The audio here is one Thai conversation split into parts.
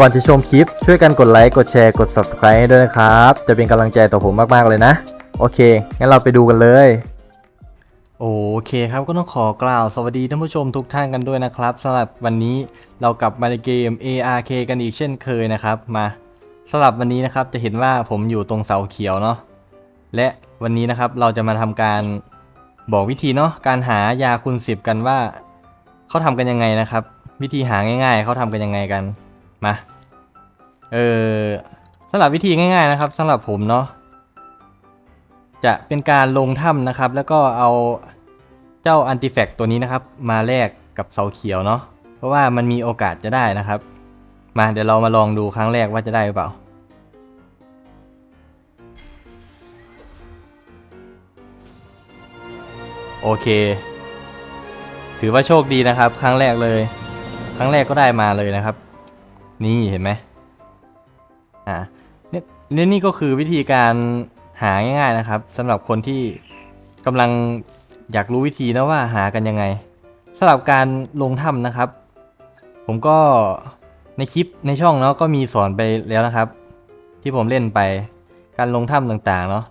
ก่อนจะชมคลิป ช่วยกันกดไลค์ กดแชร์ กด Subscribe ด้วยนะครับ จะเป็นกำลังใจต่อผมมากๆเลยนะ โอเค งั้นเราไปดูกันเลย โอเคครับก็ต้องขอกล่าวสวัสดีท่านผู้ชมทุกท่านกันด้วยนะครับสำหรับวันนี้เรากลับมาในเกม ARK กันอีกเช่นเคยนะครับมาสำหรับวันนี้นะครับจะเห็นว่าผมอยู่ตรงเสาเขียวเนาะและวันนี้นะครับเราจะมาทำการบอกวิธีเนาะการหายาคูณสิบกันว่าเขาทำกันยังไงนะครับ วิธีหาง่าย ๆเขาทำกันยังไงกัน มา เออสำหรับวิธีง่าย ๆนะครับสำหรับผมเนาะจะเป็นการลงถ้ำนะครับ แล้วก็เอาเจ้าอันติแฟกตัวนี้นะครับ มาแลกกับเสาเขียวเนาะเพราะว่ามันมีโอกาสจะได้นะครับ มาเดี๋ยวเรามาลองดูครั้งแรกว่าจะได้หรือเปล่า โอเค ถือว่าโชคดีนะครับ ครั้งแรกเลย ครั้งแรกก็ได้มาเลยนะครับ นี่เห็นไหมอ่าเนี่ยนี่นี่ก็คือวิธีการหาง่ายๆนะครับสำหรับคนที่กำลังอยากรู้วิธีนะว่าหากันยังไงสำหรับการลงถ้ำนะครับ ผมก็ในคลิปในช่องเนาะก็มีสอนไปแล้วนะครับ ที่ผมเล่นไปการลงถ้ำต่างๆเนาะ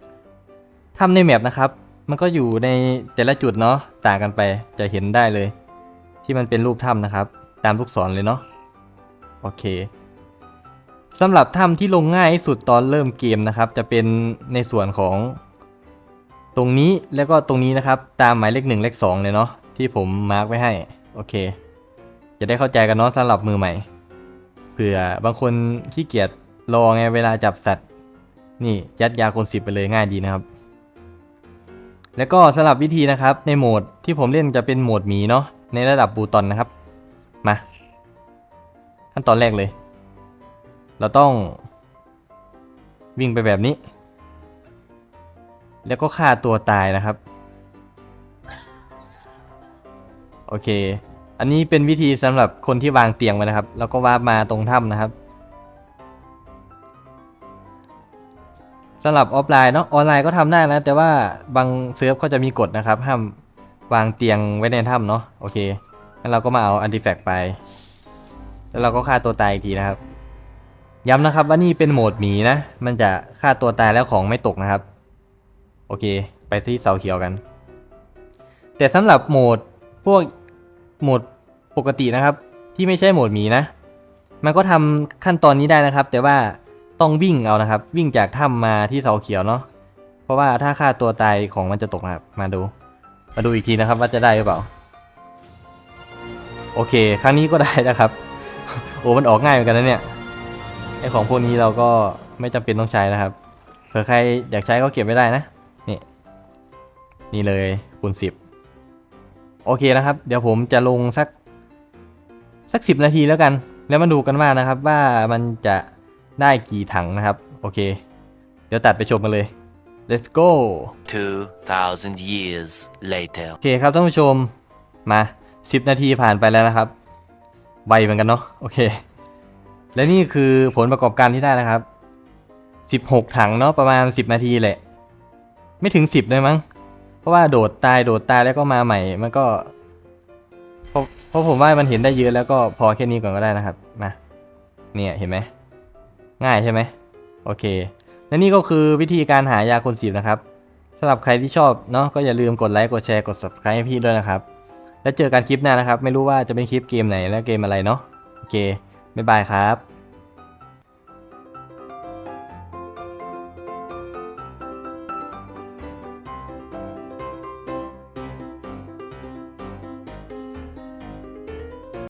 ถ้ำในแมปนะครับ มันก็อยู่ในแต่ละจุดเนาะต่างกันไปจะเห็นได้เลย ที่มันเป็นรูปถ้ำนะครับ ตามลูกศรเลยเนาะ โอเคสำหรับถ้ำที่ลงง่ายที่สุดตอนเริ่มเกมนะครับ จะเป็นในส่วนของ ตรงนี้แล้วก็ตรงนี้นะครับ ตามหมายเลขหนึ่งเลขสองเลยเนาะที่ผมมาร์กไว้ให้ โอเค จะได้เข้าใจกันเนาะสำหรับมือใหม่เผื่อบางคนขี้เกียจรอไงเวลาจับสัตว์ นี่ยัดยาคนสิบไปเลยง่ายดีนะครับ แล้วก็สำหรับวิธีนะครับในโหมดที่ผมเล่นจะเป็นโหมดหมีเนาะในระดับบูตอนนะครับ มา ขั้นตอนแรกเลย เราต้อง วิ่งไปแบบนี้ แล้วก็ฆ่าตัวตายนะครับ โอเค อันนี้เป็นวิธีสำหรับคนที่วางเตียงไว้นะครับ แล้วก็วาร์ปมาตรงถ้ำนะครับสำหรับออฟไลน์เนาะออนไลน์ก็ทำได้นะ แต่ว่าบางเซิร์ฟเขาจะมีกฎนะครับ ห้ามวางเตียงไว้ในถ้ำเนาะโอเคงั้นเราก็มาเอาอันติแฟกไป แล้วเราก็ฆ่าตัวตายอีกทีนะครับ ย้ำนะครับว่านี่เป็นโหมดหมีนะ มันจะฆ่าตัวตายแล้วของไม่ตกนะครับ โอเค ไปที่เสาเขียวกัน แต่สำหรับโหมดพวกโหมดปกตินะครับ ที่ไม่ใช่โหมดหมีนะ มันก็ทำขั้นตอนนี้ได้นะครับ แต่ว่าต้องวิ่งเอานะครับ วิ่งจากถ้ำมาที่เสาเขียวเนาะเพราะว่าถ้าฆ่าตัวตายของมันจะตกนะครับ มาดู มาดูอีกทีนะครับว่าจะได้หรือเปล่า โอเค ครั้งนี้ก็ได้นะครับ อ้มันออกง่ายเหมือนกันนะเนี่ยไอของพวกนี้เราก็ไม่จำเป็นต้องใช้นะครับเผื่อใครอยากใช้ก็เก็บไว้ได้นะนี่นี่เลยคูณสิบโอเคนะครับ เดี๋ยวผมจะลงสักสักสิบนาทีแล้วกัน แล้วมาดูกันว่านะครับว่ามันจะได้กี่ถังนะครับ โอเค เดี๋ยวตัดไปชมกันเลย let's go 2,000 years later. โอเคครับท่านผู้ชมมา 10 นาทีผ่านไปแล้วนะครับ ไวเหมือนกันเนาะโอเค และนี่คือผลประกอบการที่ได้นะครับ 16 ถังเนาะประมาณ 10 นาทีแหละ ไม่ถึง 10เลยมั้ง เพราะว่าโดดตายโดดตายแล้วก็มาใหม่มันก็เพราะเพราะผมว่ามันเห็นได้เยอะแล้วก็พอแค่นี้ก่อนก็ได้นะครับมาเนี่ยเห็นไหมง่ายใช่ไหมโอเค และนี่ก็คือวิธีการหายาคนสิบนะครับสำหรับใครที่ชอบเนาะก็อย่าลืมกดไลค์กดแชร์กด subscribe ให้พี่ด้วยนะครับ แล้วเจอกันคลิปหน้านะครับ ไม่รู้ว่าจะเป็นคลิปเกมไหนและเกมอะไรเนาะโอเคบ๊ายบายครับ